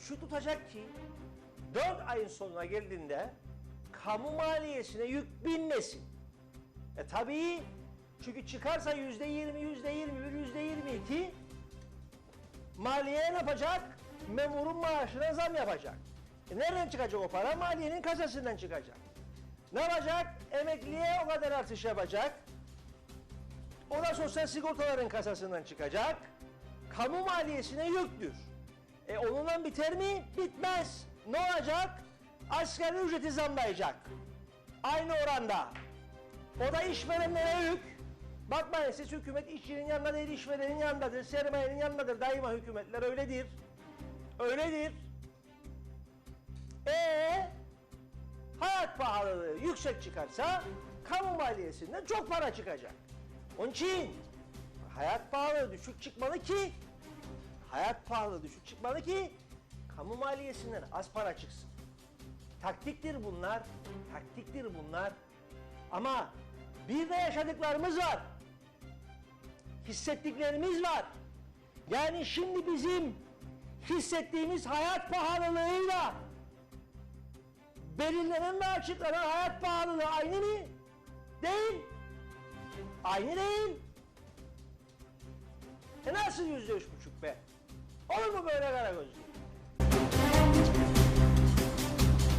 şu tutacak ki 4 ayın sonuna geldiğinde kamu maliyesine yük binmesin. E tabii çünkü çıkarsa yüzde yirmi, yüzde yirmi bir, yüzde yirmi iki maliye ne yapacak? Memurun maaşına zam yapacak. E nereden çıkacak o para? Maliyenin kasasından çıkacak. Ne yapacak? Emekliye o kadar artış yapacak. O da sosyal sigortaların kasasından çıkacak. Kamu maliyesine yüktür. E onunla biter mi? Bitmez. Ne olacak? Asgari ücreti zamlayacak. Aynı oranda. O da işverenlere yük. Bakmayın siz hükümet işçinin yanında değil işverenin yanındadır. Sermayenin yanındadır. Daima hükümetler öyledir. Öyledir. E hayat pahalılığı yüksek çıkarsa kamu maliyesinden çok para çıkacak. Onun için hayat pahalılığı düşük çıkmalı ki hayat pahalılığı düşük çıkmalı ki kamu maliyesinden az para çıksın. Taktiktir bunlar, taktiktir bunlar. Ama bir de yaşadıklarımız var. Hissettiklerimiz var. Yani şimdi bizim hissettiğimiz hayat pahalılığıyla belirlenen ve açıklanan hayat pahalılığı aynı mı? Değil. Aynı değil. E nasıl yüzde üç buçuk be? Olur mu böyle Karagözlü?